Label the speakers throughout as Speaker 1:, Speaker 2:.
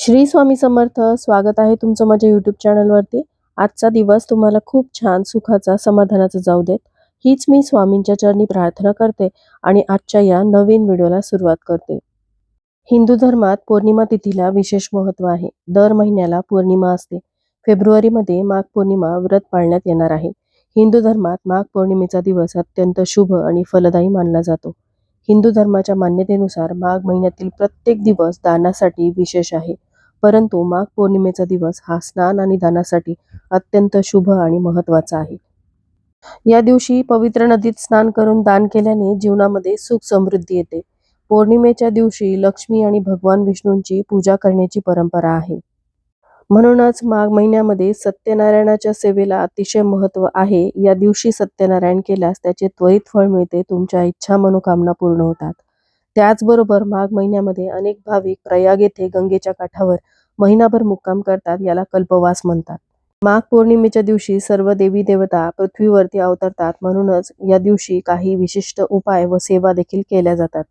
Speaker 1: श्री स्वामी समर्थ स्वागत आहे तुमचं माझ्या यूट्यूब चॅनलवरती आजचा दिवस तुम्हाला खूप छान सुखाचा समाधानाचा जाऊ देत. हीच मी स्वामींच्या चरणी प्रार्थना करते आणि आजच्या या नवीन व्हिडिओला सुरुवात करते. हिंदू धर्मात पौर्णिमा तिथीला विशेष महत्त्व आहे. दर महिन्याला पौर्णिमा असते. फेब्रुवारीमध्ये माघ पौर्णिमा व्रत पाळण्यात येणार आहे. हिंदू धर्मात माघ पौर्णिमेचा दिवस अत्यंत शुभ आणि फलदायी मानला जातो. हिंदू धर्माच्या मान्यतेनुसार माघ महिन्यातील प्रत्येक दिवस दानासाठी विशेष आहे. परंतु माघ पौर्णिमेचा दिवस हा स्नान आणि दानासाठी अत्यंत शुभ आणि महत्त्वाचा आहे. या दिवशी पवित्र नदीत स्नान करून दान केल्याने जीवनामध्ये सुख समृद्धी येते. पौर्णिमेच्या दिवशी लक्ष्मी आणि भगवान विष्णूंची पूजा करण्याची परंपरा आहे. म्हणूनच माघ महिन्यामध्ये सत्यनारायणाच्या सेवेला अतिशय महत्त्व आहे. या दिवशी सत्यनारायण केल्यास त्याचे त्वरित फळ मिळते. तुमच्या इच्छा मनोकामना पूर्ण होतात. त्याचबरोबर माघ महिन्यामध्ये अनेक भाविक प्रयाग येथे गंगेच्या काठावर महिनाभर मुक्काम करतात याला कल्पवास म्हणतात. माघ पौर्णिमेच्या दिवशी सर्व देवी देवता पृथ्वीवरती अवतरतात म्हणूनच या दिवशी काही विशिष्ट उपाय व सेवा देखील केल्या जातात.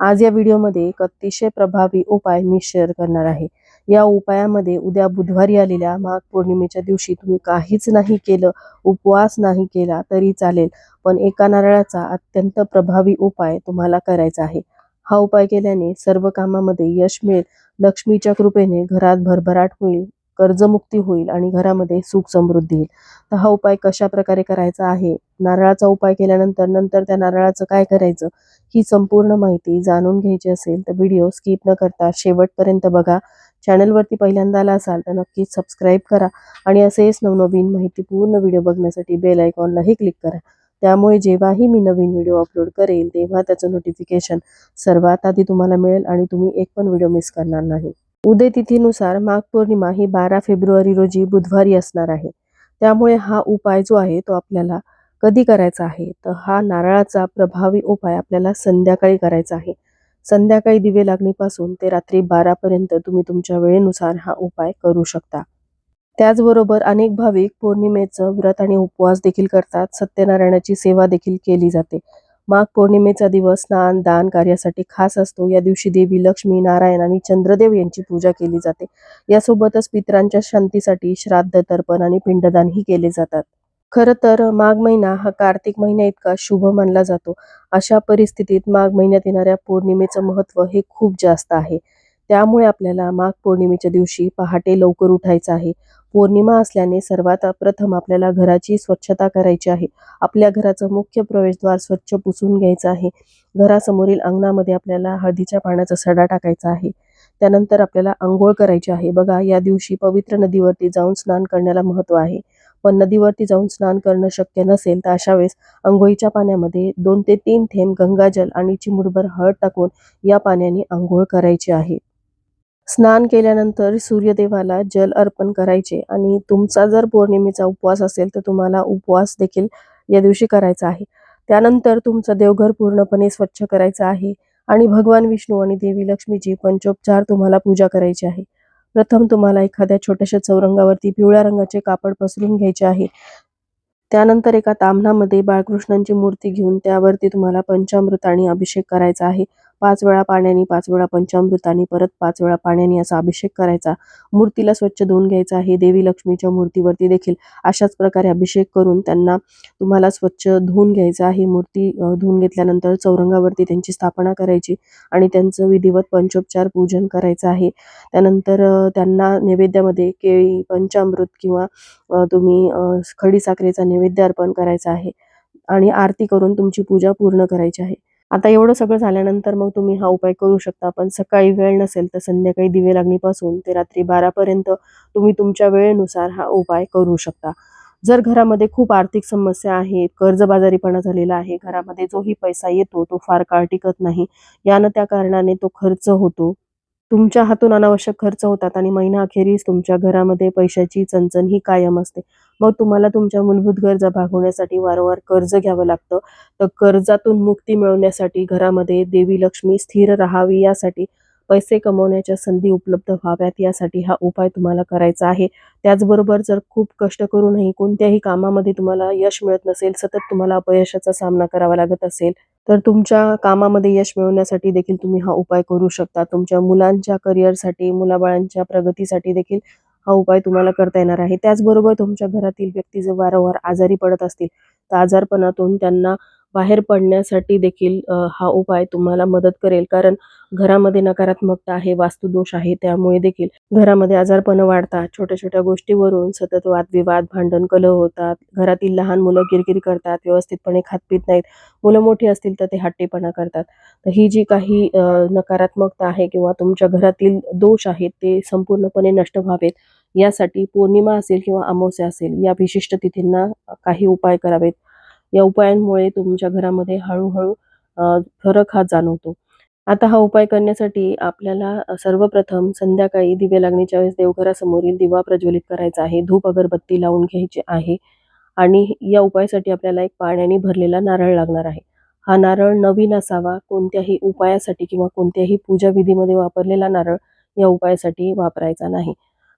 Speaker 1: आज या व्हिडिओमध्ये एक अतिशय प्रभावी उपाय मी शेअर करणार आहे. या उपायामध्ये उद्या बुधवारी आलेल्या माघ पौर्णिमेच्या दिवशी तुम्ही काहीच नाही केलं उपवास नाही केला तरी चालेल पण एका नारळाचा अत्यंत प्रभावी उपाय तुम्हाला करायचा आहे. हा उपाय केल्याने सर्व कामामध्ये यश मिळेल. लक्ष्मीच्या कृपेने घरात भरभराट होईल कर्जमुक्ती होईल आणि घरामध्ये सुख समृद्धी येईल. तर हा उपाय कशा प्रकारे करायचा आहे? नारळाचा उपाय केल्यानंतर नंतर त्या नारळाचं काय करायचं? ही संपूर्ण माहिती जाणून घ्यायची असेल तर व्हिडिओ स्किप न करता शेवटपर्यंत बघा. चॅनलवरती पहिल्यांदा आला असाल तर नक्कीच सबस्क्राईब करा आणि असेच नवनवीन माहितीपूर्ण व्हिडिओ बघण्यासाठी बेल आयकॉनलाही क्लिक करा. त्यामुळे जेव्हाही मी नवीन व्हिडिओ अपलोड करेल तेव्हा त्याचं नोटिफिकेशन सर्वात आधी तुम्हाला मिळेल आणि तुम्ही एक पण व्हिडिओ मिस करणार नाही. उदय तिथीनुसार माघ पौर्णिमा ही बारा फेब्रुवारी रोजी बुधवारी असणार आहे. त्यामुळे हा उपाय जो आहे तो आपल्याला कधी करायचा आहे? तर हा नारळाचा प्रभावी उपाय आपल्याला संध्याकाळी करायचा आहे. संध्याकाळी दिवे लागणीपासून ते रात्री बारापर्यंत तुम्ही तुमच्या वेळेनुसार हा उपाय करू शकता. त्याचबरोबर अनेक भाविक पौर्णिमेचं व्रत आणि उपवास देखील करतात. सत्यनारायणाची सेवा देखील केली जाते. माघ पौर्णिमेचा दिवस स्नान दान कार्यासाठी खास असतो. या दिवशी देवी लक्ष्मी नारायण आणि चंद्रदेव यांची पूजा केली जाते. यासोबतच पितरांच्या शांतीसाठी श्राद्ध तर्पण आणि पिंडदानही केले जातात. खरं तर माघ महिना हा कार्तिक महिना इतका शुभ मानला जातो. अशा परिस्थितीत माघ महिन्यात येणाऱ्या पौर्णिमेचं महत्त्व हे खूप जास्त आहे. त्यामुळे आपल्याला माघ पौर्णिमेच्या दिवशी पहाटे लवकर उठायचं आहे. पौर्णिमा असल्याने सर्वात प्रथम आपल्याला घराची स्वच्छता करायची आहे. आपल्या घराचं मुख्य प्रवेशद्वार स्वच्छ पुसून घ्यायचं आहे. घरासमोरील अंगणामध्ये आपल्याला हळदीच्या पाण्याचा सडा टाकायचा आहे. त्यानंतर आपल्याला आंघोळ करायची आहे. बघा या दिवशी पवित्र नदीवरती जाऊन स्नान करण्याला महत्त्व आहे. पण नदीवरती जाऊन स्नान करणं शक्य नसेल तर अशा वेळेस आंघोळीच्या पाण्यामध्ये दोन ते तीन थेंब गंगाजल आणि चिमुडभर हळद टाकून या पाण्याने आंघोळ करायची आहे. स्नान केल्यानंतर सूर्यदेवाला जल अर्पण करायचे आणि तुमचा जर पौर्णिमेचा उपवास असेल तर तुम्हाला उपवास देखील या दिवशी करायचा आहे. त्यानंतर तुमचं देवघर पूर्णपणे स्वच्छ करायचं आहे आणि भगवान विष्णू आणि देवी लक्ष्मीची पंचोपचार तुम्हाला पूजा करायची आहे. प्रथम तुम्हाला एखाद्या छोट्याशा चौरंगावरती पिवळ्या रंगाचे कापड पसरून घ्यायचे आहे. त्यानंतर एका ताम्हणामध्ये बाळकृष्णांची मूर्ती घेऊन त्यावरती तुम्हाला पंचामृताने अभिषेक करायचा आहे. पाच वेळा पाण्याने पाच वेळा पंचामृताने परत पाच वेळा पाण्याने असा अभिषेक करायचा. मूर्तीला स्वच्छ धुवून घ्यायचा. आहे देवी लक्ष्मीच्या मूर्तीवरती देखील अशाच प्रकारे अभिषेक करून त्यांना तुम्हाला स्वच्छ धुवून घ्यायचं. आहे मूर्ती धुवून घेतल्यानंतर चौरंगावरती त्यांची स्थापना करायची आणि त्यांचं विधिवत पंचोपचार पूजन करायचं आहे. त्यानंतर त्यांना नैवेद्यामध्ये केळी पंचामृत किंवा तुम्ही खडी साखरेचा नैवेद्य अर्पण करायचा आहे आणि आरती करून तुमची पूजा पूर्ण करायची आहे. आता एवढं सगळं झाल्यानंतर मग तुम्ही हा उपाय करू शकता. पण सकाळी वेळ नसेल तर संध्याकाळी दिवे लागणीपासून ते रात्री बारापर्यंत तुम्ही तुमच्या वेळेनुसार हा उपाय करू शकता. जर घरामध्ये खूप आर्थिक समस्या आहेत कर्जबाजारीपणा झालेला आहे घरामध्ये जोही पैसा येतो तो फार काळ टिकत नाही यानं त्या कारणाने तो खर्च होतो. तुमच्या हातून अनावश्यक खर्च होतात आणि महिना अखेरीस तुमच्या घरामध्ये पैशाची चणचण ही कायम असते. मग तुम्हाला तुमच्या मूलभूत गरजा भागवण्यासाठी वारंवार कर्ज घ्यावं लागतं. तर कर्जातून मुक्ती मिळवण्यासाठी घरामध्ये देवी लक्ष्मी स्थिर राहावी यासाठी पैसे कमवण्याच्या संधी उपलब्ध व्हाव्यात यासाठी हा उपाय तुम्हाला करायचा आहे. त्याचबरोबर जर खूप कष्ट करूनही कोणत्याही कामामध्ये तुम्हाला यश मिळत नसेल सतत तुम्हाला अपयशाचा सामना करावा लागत असेल तर तुमच्या कामामध्ये यश मिळवण्यासाठी देखील तुम्ही हा उपाय करू शकता. तुमच्या मुलांच्या करिअरसाठी मुलाबाळांच्या प्रगतीसाठी देखील हा उपाय तुम्हाला करता येणार आहे. त्याचबरोबर तुमच्या घरातील व्यक्ती जर वारंवार आजारी पडत असतील तर आजारपणातून त्यांना बाहेर पडण्यासाठी देखील हा उपाय तुम्हाला मदत करेल. कारण घरामध्ये नकारात्मकता आहे वास्तुदोष आहे त्यामुळे देखील घरामध्ये आजारपण वाढतात. छोट्या छोट्या गोष्टीवरून सतत वादविवाद भांडण कलह होतात. घरातील लहान मुलं किरकिर करतात व्यवस्थितपणे खात पित नाहीत. मुलं मोठी असतील तर ते हट्टीपणा करतात. तर ही जी काही नकारात्मकता आहे किंवा तुमच्या घरातील दोष आहेत ते संपूर्णपणे नष्ट व्हावेत. यासाठी पौर्णिमा असेल किंवा अमावस्या असेल या विशिष्ट तिथींना काही उपाय करावेत. या उपायांमुळे तुमच्या घरामध्ये हळूहळू फरक हा जाणवतो. आता हा उपाय करण्यासाठी आपल्याला सर्वप्रथम संध्याकाळी दिवे लागण्याच्या वेळेस देवघरासमोरील दिवा प्रज्वलित करायचा आहे. धूप अगरबत्ती लावून घ्यायची आहे आणि या उपायासाठी आपल्याला एक पाण्याने भरलेला नारळ लागणार आहे. हा नारळ नवीन असावा कोणत्याही उपायासाठी किंवा कोणत्याही पूजा विधीमध्ये वापरलेला नारळ या उपायासाठी वापरायचा नाही.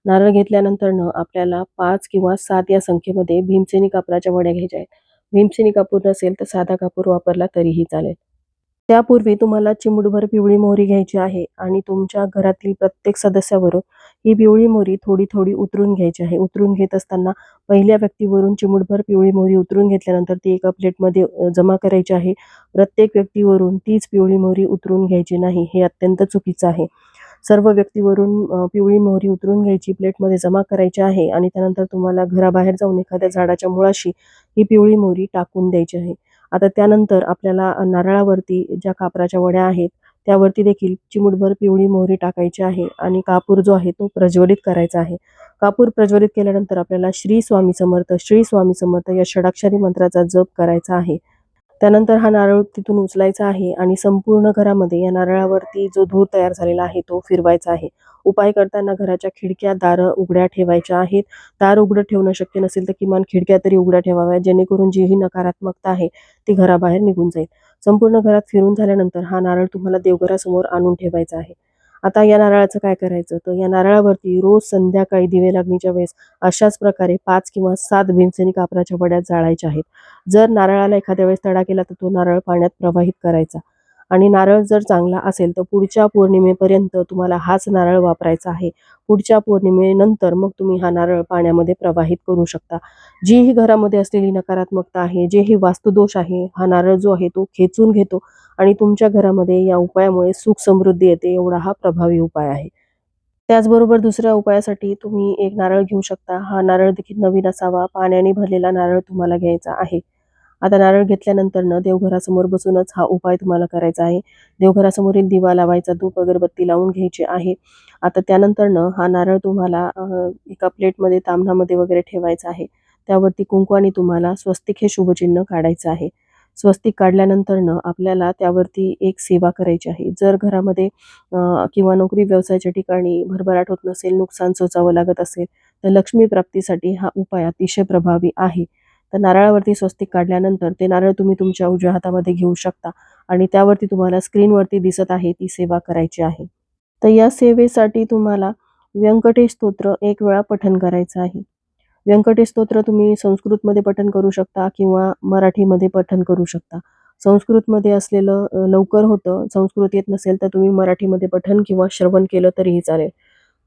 Speaker 1: नारळ घेतल्यानंतर आपल्याला पाच किंवा सात या संख्येमध्ये भीमसेनी कापराच्या वड्या घ्यायच्या आहेत. भीमसेनी कापूर नसेल तर साधा कापूर वापरला तरीही चालेल. त्यापूर्वी तुम्हाला चिमुटभर पिवळी मोहरी घ्यायची आहे आणि तुमच्या घरातील प्रत्येक सदस्यावरून ही पिवळी मोहरी थोडी थोडी उतरून घ्यायची आहे. उतरून घेत असताना पहिल्या व्यक्तीवरून चिमुटभर पिवळी मोहरी उतरून घेतल्यानंतर ती एका प्लेटमध्ये जमा करायची आहे. प्रत्येक व्यक्तीवरून तीच पिवळी मोहरी उतरून घ्यायची नाही हे अत्यंत चुकीचं आहे. सर्व व्यक्तीवरून पिवळी मोहरी उतरून घ्यायची प्लेटमध्ये जमा करायची आहे आणि त्यानंतर तुम्हाला घराबाहेर जाऊन एखाद्या झाडाच्या मुळाशी ही पिवळी मोहरी टाकून द्यायची आहे. आता त्यानंतर आपल्याला नारळावरती ज्या कापराच्या वड्या आहेत त्यावरती देखील चिमुटभर पिवळी मोहरी टाकायची आहे आणि कापूर जो आहे तो प्रज्वलित करायचा आहे. कापूर प्रज्वलित केल्यानंतर आपल्याला श्री स्वामी समर्थ श्री स्वामी समर्थ या षडाक्षरी मंत्राचा जप करायचा आहे. त्यानंतर हा नारळ तिथून उचलायचा आहे आणि संपूर्ण घरामध्ये या नारळावरती जो धूर तयार झालेला आहे तो फिरवायचा आहे. उपाय करताना घराच्या खिडक्या दारं उघड्या ठेवायच्या आहेत. दार उघडं ठेवणं शक्य नसेल तर किमान खिडक्या तरी उघड्या ठेवाव्या जेणेकरून जी ही नकारात्मकता आहे ती घराबाहेर निघून जाईल. संपूर्ण घरात फिरून झाल्यानंतर हा नारळ तुम्हाला देवघरासमोर आणून ठेवायचा आहे. आता या नारळाचं काय करायचं? तर या नारळावरती रोज संध्याकाळी दिवे लागणीच्या वेळेस अशाच प्रकारे पाच किंवा सात भीमसेनी कापराच्या वड्या जाळायच्या आहेत. जर नारळाला एखाद्या वेळेस तडा केला तर तो नारळ पाण्यात प्रवाहित करायचा. आणि नारळ जर चांगला असेल तर पुढच्या पौर्णिमेपर्यंत तुम्हाला हाच नारळ वापरायचा आहे. पुढच्या पौर्णिमेनंतर मग तुम्ही हा नारळ पाण्यामध्ये प्रवाहित करू शकता. जी ही घरामध्ये असलेली नकारात्मकता आहे जे ही वास्तुदोष आहे हा नारळ जो आहे तो खेचून घेतो आणि तुमच्या घरामध्ये या उपायामुळे सुख समृद्धी येते एवढा हा प्रभावी उपाय आहे. त्याचबरोबर दुसऱ्या उपायासाठी तुम्ही एक नारळ घेऊ शकता. हा नारळ देखील नवीन असावा. पाण्याने भरलेला नारळ तुम्हाला घ्यायचा आहे. आता नारळ घेतल्यानंतर देवघरासमोर बसूनच हा उपाय तुम्हाला करायचा आहे. देवघरासमोरील दिवा लावायचा धूप अगरबत्ती लावून घ्यायची आहे. आता त्यानंतर हा नारळ तुम्हाला एका प्लेटमध्ये तांबणामध्ये वगैरे ठेवायचा आहे. त्यावरती कुंकवाने तुम्हाला स्वस्तिक हे शुभचिन्ह काढायचं आहे. स्वस्तिक काढल्यानंतर न आपल्याला त्यावरती एक सेवा करायची आहे. जर घरामध्ये किंवा नोकरी व्यवसायाच्या ठिकाणी भरभराट होत नसेल नुकसान सोचावं लागत असेल तर लक्ष्मी प्राप्तीसाठी हा उपाय अतिशय प्रभावी आहे. तर नारळावरती स्वस्तिक काढल्यानंतर ते नारळ तुम्ही तुमच्या उजव्या हातामध्ये घेऊ शकता आणि त्यावरती तुम्हाला स्क्रीनवरती दिसत आहे ती सेवा करायची आहे. तर या सेवेसाठी तुम्हाला व्यंकटेश स्तोत्र एक वेळा पठन करायचं आहे. व्यंकटेश स्तोत्र तुम्ही संस्कृतमध्ये पठन करू शकता किंवा मराठीमध्ये पठन करू शकता. संस्कृतमध्ये असलेलं लवकर होतं संस्कृत येत नसेल तर तुम्ही मराठीमध्ये पठन किंवा श्रवण केलं तरीही चालेल.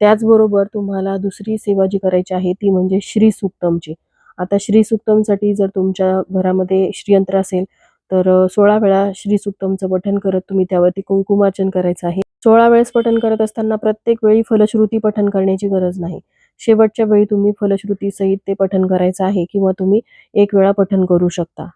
Speaker 1: त्याचबरोबर तुम्हाला दुसरी सेवा जी करायची आहे ती म्हणजे श्री सुक्तमची. आता श्री सुक्तमसाठी जर तुमच्या घरामध्ये श्रीयंत्र असेल तर सोळा वेळा श्री सुक्तमचं पठण करत तुम्ही त्यावरती कुंकुमार्चन करायचं आहे. सोळा वेळेस पठण करत असताना प्रत्येक वेळी फलश्रुती पठण करण्याची गरज नाही. शेवटच्या वेळी तुम्ही फलश्रुती सहित ते पठण करायचं आहे किंवा तुम्ही एक वेळा पठण करू शकता.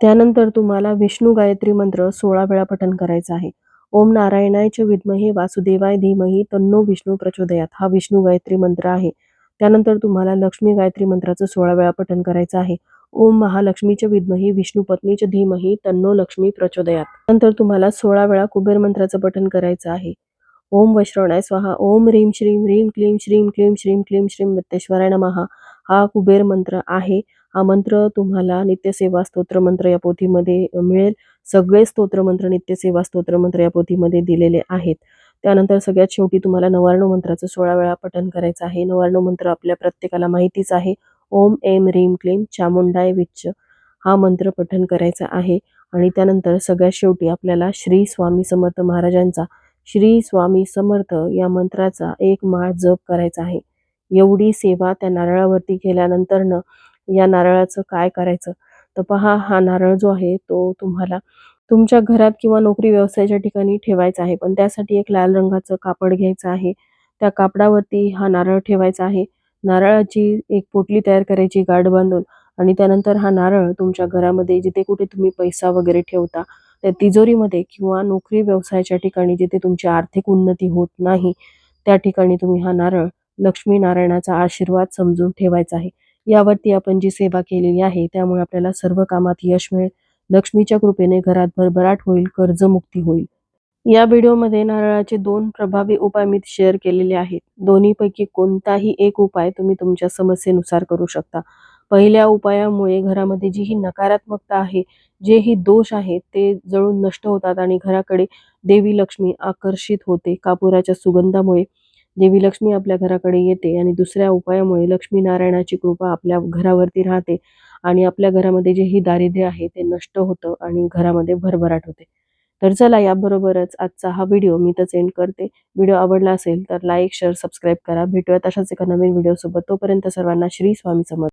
Speaker 1: त्यानंतर तुम्हाला विष्णू गायत्री मंत्र सोळा वेळा पठण करायचा आहे. ओम नारायणाय च विद्महे वासुदेवाय धीमही तन्नो विष्णू प्रचोदयात. हा विष्णू गायत्री मंत्र आहे. त्यानंतर तुम्हाला लक्ष्मी गायत्री मंत्राचं सोळा वेळा पठण करायचं आहे. ओम महालक्ष्मीच्या विद्मही विष्णू पत्नीच्या धीमही तन्नो लक्ष्मी प्रचोदयात. नंतर तुम्हाला सोळा वेळा कुबेर मंत्राचं पठण करायचं आहे. ओम वैश्रवणाय स्वाहा. ओम ह्रीम श्रीम ह्रीम क्लीम श्रीम क्लीम श्रीम क्लीम श्रीम वित्तेश्वराय नमहा हा कुबेर मंत्र आहे. हा मंत्र तुम्हाला नित्यसेवा स्तोत्र मंत्र या पोथीमध्ये मिळेल. सगळे स्तोत्र मंत्र नित्यसेवा स्तोत्र मंत्र या पोथीमध्ये दिलेले आहेत. त्यानंतर सगळ्यात शेवटी तुम्हाला नवार्णव मंत्राचं सोळा वेळा पठन करायचं आहे. नवार्णव मंत्र आपल्या प्रत्येकाला माहितीच आहे. ओम एम रीम क्लीम चामुंडाय विच्च हा मंत्र पठन करायचा आहे. आणि त्यानंतर सगळ्यात शेवटी आपल्याला श्री स्वामी समर्थ महाराजांचा श्री स्वामी समर्थ या मंत्राचा एक माळ जप करायचा आहे. एवढी सेवा त्या नारळावरती केल्यानंतरनं या नारळाचं काय करायचं? तर पहा हा नारळ जो आहे तो तुम्हाला तुमच्या घरात किंवा नोकरी व्यवसायाच्या ठिकाणी ठेवायचा आहे. पण त्यासाठी एक लाल रंगाचं कापड घ्यायचं आहे. त्या कापडावरती हा नारळ ठेवायचा आहे. नारळाची एक पोटली तयार करायची गाठ बांधून आणि त्यानंतर हा नारळ तुमच्या घरामध्ये जिथे कुठे तुम्ही पैसा वगैरे ठेवता त्या तिजोरीमध्ये किंवा नोकरी व्यवसायाच्या ठिकाणी जिथे तुमची आर्थिक उन्नती होत नाही त्या ठिकाणी तुम्ही हा नारळ लक्ष्मी नारायणाचा आशीर्वाद समजून ठेवायचा आहे. यावरती आपण जी सेवा केलेली आहे त्यामुळे आपल्याला सर्व कामात यश मिळेल. लक्ष्मीच्या कृपेने घरात भरभराट होईल कर्जमुक्ती होईल. या व्हिडिओमध्ये नारळाचे दोन प्रभावी उपाय मी शेअर केलेले आहेत. दोन्हीपैकी कोणताही एक उपाय तुम्ही तुमच्या समस्येनुसार करू शकता. पहिल्या उपायामुळे घरामध्ये जी ही नकारात्मकता आहे जे ही दोष आहेत ते जळून नष्ट होतात आणि घराकडे देवी लक्ष्मी आकर्षित होते. कापुराच्या सुगंधामुळे देवी लक्ष्मी आपल्या घराकडे येते आणि दुसऱ्या उपायामुळे लक्ष्मी नारायणाची कृपा आपल्या घरावरती राहते. आणि आपल्या घरामध्ये जे ही दारिद्र्य आहे ते नष्ट होतं आणि घरामध्ये भरभराट होते. तर चला याबरोबरच आजचा हा व्हिडिओ मी तर एंड करते. व्हिडिओ आवडला असेल तर लाईक शेअर सबस्क्राईब करा. भेटूयात अशाच एका नवीन व्हिडिओसोबत. तोपर्यंत सर्वांना श्री स्वामी समर्थ.